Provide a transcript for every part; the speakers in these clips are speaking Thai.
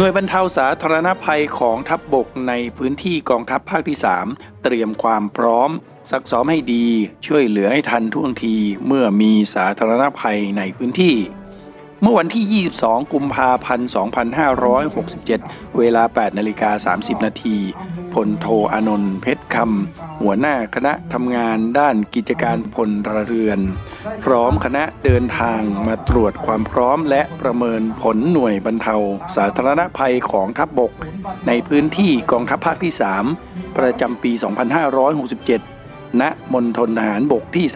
หน่วยบรรเทาสาธารณภัยของทัพบบกในพื้นที่กองทัพภาคที่ 3 เตรียมความพร้อม ซักซ้อมให้ดี ช่วยเหลือให้ทันท่วงทีเมื่อมีสาธารณภัยในพื้นที่ เมื่อวันที่ 22 กุมภาพันธ์ 2567 เวลา 8นาฬิกา30 นาทีพลโทอานนท์เพชรคำหัวหน้าคณะทำงานด้านกิจการพลเรือน พร้อมคณะเดินทางมาตรวจความพร้อมและประเมินผลหน่วยบรรเทา สาธารณภัยของทัพบบก ในพื้นที่กองทัพภาคที่ 3 ประจำปี 2567 ณ มณฑลทหารบกที่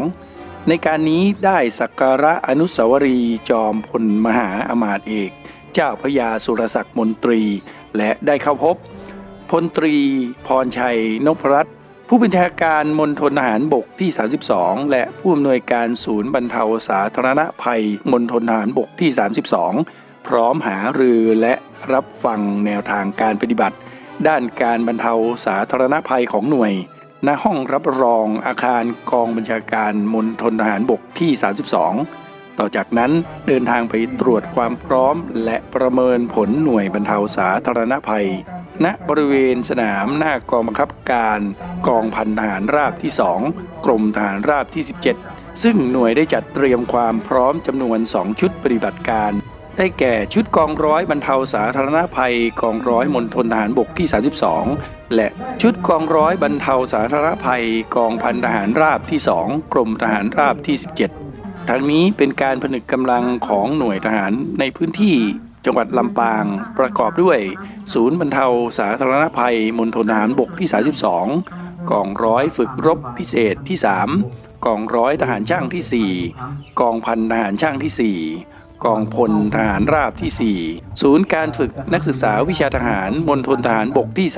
32 ในการนี้ได้สักการะอนุสาวรีย์จอมพลมหาอมาตย์เอก เจ้าพระยาสุรศักดิ์มนตรี และได้เข้าพบพลตรีพรชัยนพรัตน์ ผู้บัญชาการมณฑลทหารบกที่ 32 และผู้อำนวยการศูนย์บรรเทาสาธารณภัยมณฑลทหารบกที่ 32 พร้อมหารือและรับฟังแนวทางการปฏิบัติ ด้านการบรรเทาสาธารณภัยของหน่วย ณห้องรับรองอาคารกองบัญชาการมณฑลทหารบกที่ 32 ต่อจากนั้นเดินทางไปตรวจความพร้อม และประเมินผลหน่วยบรรเทาสาธารณภัย ณบริเวณสนามหน้ากองบังคับการกองพันทหารราบที่ 2 กรมทหารราบที่ 17 ซึ่งหน่วยได้จัดเตรียมความพร้อมจำนวน 2 ชุดปฏิบัติการ ได้แก่ชุดกองร้อยบรรเทาสาธารณภัยกองร้อยมณฑลทหารบกที่ 32 และชุดกองร้อยบรรเทาสาธารณภัยกองพันทหารราบที่ 2 กรมทหารราบที่ 17ทั้งนี้เป็นการผนึกกำลังของหน่วยทหารในพื้นที่ จังหวัดลำปางประกอบด้วย ศูนย์บรรเทาสาธารณภัยมณฑลทหารบกที่ 32 กองร้อยฝึกรบพิเศษที่ 3 กองร้อยทหารช่างที่ 4 กองพันทหารช่างที่ 4 กองพลทหารราบที่ 4 ศูนย์การฝึกนักศึกษาวิชาทหารมณฑลทหารบกที่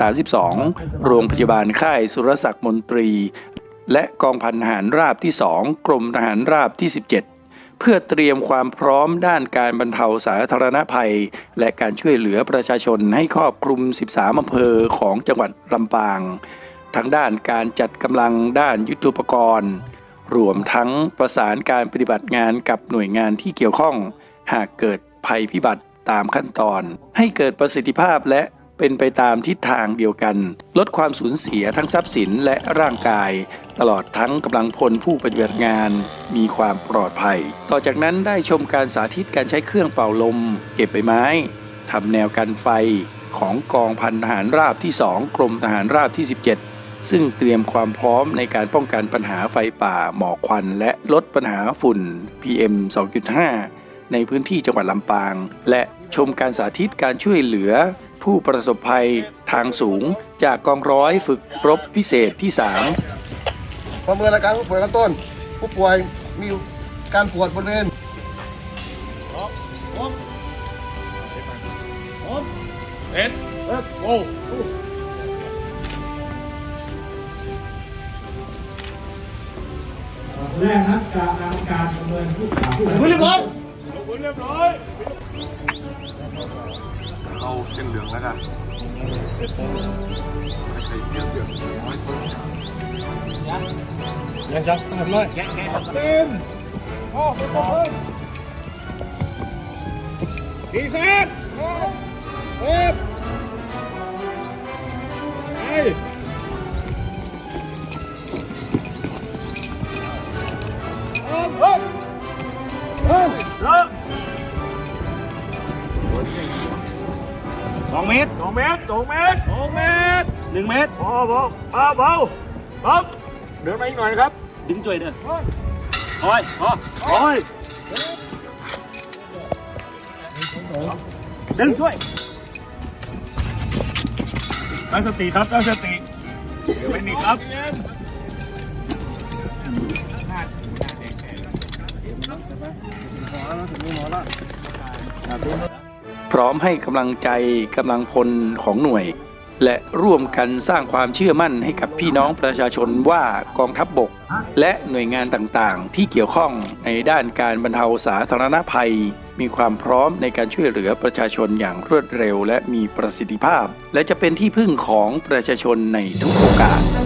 32 โรงพยาบาลค่ายสุรศักดิ์มนตรี และกองพันทหารราบที่ 2 กรมทหารราบที่ 17 เพื่อเตรียมความพร้อมด้านการบรรเทาสาธารณภัย และการช่วยเหลือประชาชนให้ครอบคลุม 13อำเภอของจังหวัดลำปาง ทั้งด้านการจัดกำลังด้านยุทโธปกรณ์ รวมทั้งประสานการปฏิบัติงานกับหน่วยงานที่เกี่ยวข้อง หากเกิดภัยพิบัติตามขั้นตอน ให้เกิดประสิทธิภาพและ เป็นไปตามทิศทางเดียวกัน ลดความสูญเสียทั้งทรัพย์สินและร่างกาย ตลอดทั้งกำลังพลผู้ปฏิบัติงาน มีความปลอดภัย ต่อจากนั้นได้ชมการสาธิตการใช้เครื่องเป่าลม เก็บใบไม้ทำแนวกันไฟของกองพันทหารราบที่ 2 กรมทหารราบที่ 17 ซึ่งเตรียมความพร้อมในการป้องกันปัญหาไฟป่าหมอกควัน และลดปัญหาฝุ่น PM 2.5 ในพื้นที่จังหวัดลำปาง และชมการสาธิตการช่วยเหลือ ผู้ประสบภัยทางสูงจากกองร้อยฝึกรบพิเศษที่ 3 ประเมินอาการผู้ป่วยขั้นต้น ผู้ป่วยมีการปวดบริเวณแรกนักการทำการประเมินผู้ข่าวผู้มือเรียบร้อย เข้าเส้นเหลืองแล้วกันใส่เยอะเยอะน้อยคนยังจังทำเลยเต็มโอ้ไปก่อนดีเซนเอฟไป สองเมตรสองเมตรสองเมตรสองเมตรหนึ่งเมตรพอพอเบาเบาเบาเดินไปอีกหน่อยครับ ดึงช่วยเด้อโอ้ยพอโอ้ยดึงช่วยตั้งสติครับตั้งสติเดี๋ยวไม่มีครับ ร้อมให้กำลังใจกำลังพลของหน่วย และร่วมกันสร้างความเชื่อมั่นให้กับพี่น้องประชาชนว่ากองทัพบบก และหน่วยงานต่างๆ ที่เกี่ยวข้องในด้านการบรรเทาสาธารณภัย มีความพร้อมในการช่วยเหลือประชาชนอย่างรวดเร็ว และมีประสิทธิภาพ และจะเป็นที่พึ่งของประชาชนในทุกโอกาส